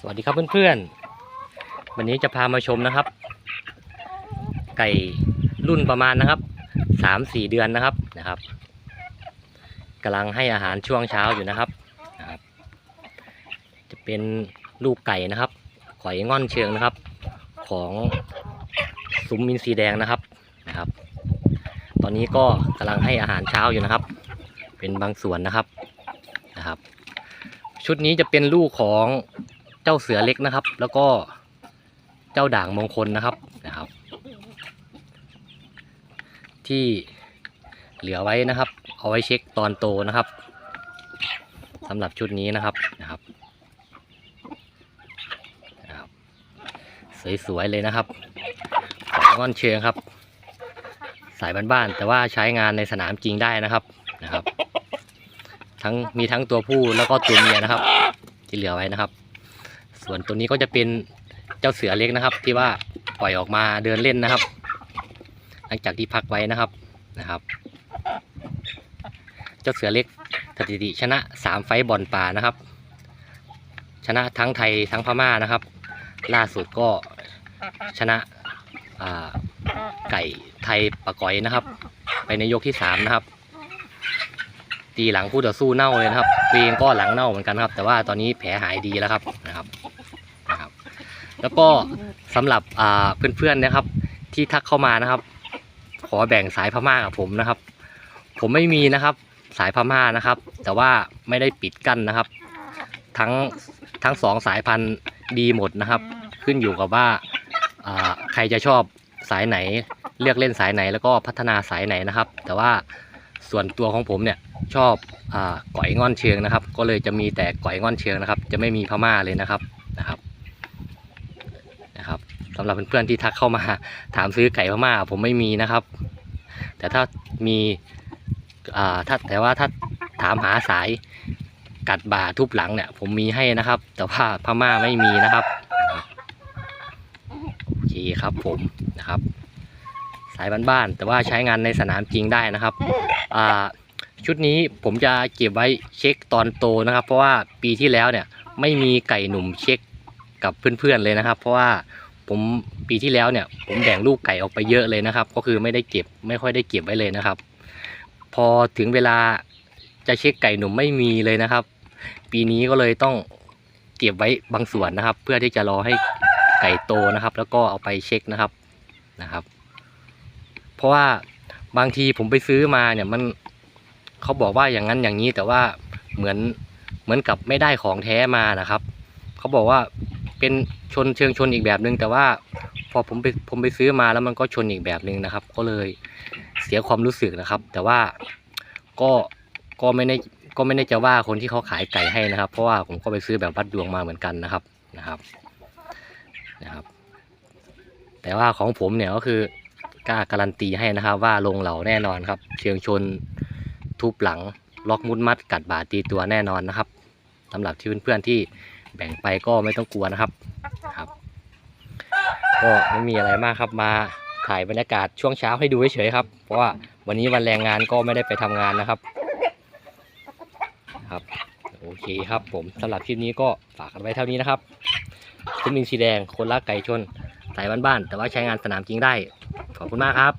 สวัสดีครับเพื่อนๆ วันนี้จะพามาชมนะครับ ไก่รุ่นประมาณนะครับสามสี่เดือนนะครับนะครับกำลังให้อาหารช่วงเช้าอยู่นะครับนะครับ จะเป็นลูกไก่นะครับขอยง่อนเชิงนะครับ ของซุ้มมินซีแดงนะครับนะครับ ตอนนี้ก็กำลังให้อาหารเช้าอยู่นะครับ เป็นบางส่วนนะครับนะครับ ชุดนี้จะเป็นลูกของ จ้าเสือเล็กนะครับ แล้วก็เจ้าด่างมงคลนะครับนะครับ ที่เหลือไว้นะครับ เอาไว้เช็คตอนโตนะครับสำหรับชุดนี้นะครับนะครับสวยๆเลยนะครับของงอนเชิงครับ สายบ้านๆแต่ว่าใช้งานในสนามจริงได้นะครับนะครับ ทั้งมีทั้งตัวผู้แล้วก็ตัวเมียนะครับ ที่เหลือไว้นะครับ ส่วนตัวนี้ก็จะเป็นเจ้าเสือเล็กนะครับ ที่ว่าปล่อยออกมาเดินเล่นนะครับ หลังจากที่พักไว้นะครับนะครับ เจ้าเสือเล็กสถิติชนะสามไฟบอลป่านะครับ ชนะทั้งไทยทั้งพม่านะครับ ล่าสุดก็ชนะไก่ไทยปะกอยนะครับ ไปในยกที่สามนะครับ ตีหลังคู่ต่อสู้เน่าเลยนะครับตัวเองก็หลังเน่าเหมือนกันครับ แต่ว่าตอนนี้แผลหายดีแล้วครับนะครับนะครับ แล้วก็สำหรับเพื่อนๆนะครับ ที่ทักเข้ามานะครับ ขอแบ่งสายพม่ากับผมนะครับ ผมไม่มีนะครับสายพม่านะครับ แต่ว่าไม่ได้ปิดกั้นนะครับ ทั้งทั้งสองสายพันธุ์ดีหมดนะครับ ขึ้นอยู่กับว่าใครจะชอบสายไหน เลือกเล่นสายไหนแล้วก็พัฒนาสายไหนนะครับ แต่ว่าส่วนตัวของผมเนี่ยชอบอก๋อยง่อนเชิงนะครับ ก็เลยจะมีแต่ก๋อยง่อนเชิงนะครับ จะไม่มีพม่าเลยนะครับนะครับ นะครับสำหรับเพื่อนๆที่ทักเข้ามาถามซื้อไก่พม่าผมไม่มีนะครับ แต่ถ้ามีอ่าถ้าแต่ว่าถ้าถามหาสายกัดบ่าทุบหลังเนี่ย ผมมีให้นะครับ แต่ว่าพม่าไม่มีนะครับโอเคครับผมนะครับ สายบ้านๆแต่ว่าใช้งานในสนามจริงได้นะครับอ่าชุดนี้ผมจะเก็บไว้เช็คตอนโตนะครับ เพราะว่าปีที่แล้วเนี่ยไม่มีไก่หนุ่มเช็ค กับเพื่อนๆเลยนะครับ เพราะว่าผมปีที่แล้วเนี่ย ผมแบ่งลูกไก่ออกไปเยอะเลยนะครับ ก็คือไม่ได้เก็บไม่ค่อยได้เก็บไว้เลยนะครับ พอถึงเวลาจะเช็คไก่หนุ่มไม่มีเลยนะครับ ปีนี้ก็เลยต้องเก็บไว้บางส่วนนะครับ เพื่อที่จะรอให้ไก่โตนะครับ แล้วก็เอาไปเช็คนะครับนะครับ เพราะว่าบางทีผมไปซื้อมาเนี่ยมันเขาบอกว่าอย่างนั้นอย่างนี้แต่ว่าเหมือนเหมือนกับไม่ได้ของแท้มานะครับ เขาบอกว่า เป็นชนเชิงชนอีกแบบหนึ่งแต่ว่าพอผมไปผมไปซื้อมาแล้วมันก็ชนอีกแบบหนึ่งนะครับ ก็เลยเสียความรู้สึกนะครับ แต่ว่าก็ก็ไม่ได้ก็ไม่ได้จะว่าคนที่เขาขายไก่ให้นะครับ เพราะว่าผมก็ไปซื้อแบบวัดดวงมาเหมือนกันนะครับนะครับนะครับ แต่ว่าของผมเนี่ยก็คือกล้าการันตีให้นะครับ ว่าลงเหล่าแน่นอนครับ เชิงชนทุบหลังล็อกมุดมัดกัดบาดตีตัวแน่นอนนะครับสำหรับที่เพื่อนๆที่ แบ่งไปก็ไม่ต้องกลัวนะครับครับ ก็ไม่มีอะไรมากครับมาถ่ายบรรยากาศช่วงเช้าให้ดูเฉยๆครับ เพราะว่าวันนี้วันแรงงานก็ไม่ได้ไปทำงานนะครับครับโอเคครับผมสำหรับคลิปนี้ก็ฝากกันไว้เท่านี้นะครับคุณมิงสีแดงคนรักไก่ชนสายบ้านๆแต่ว่าใช้งานสนามจริงได้ ขอบคุณมากครับ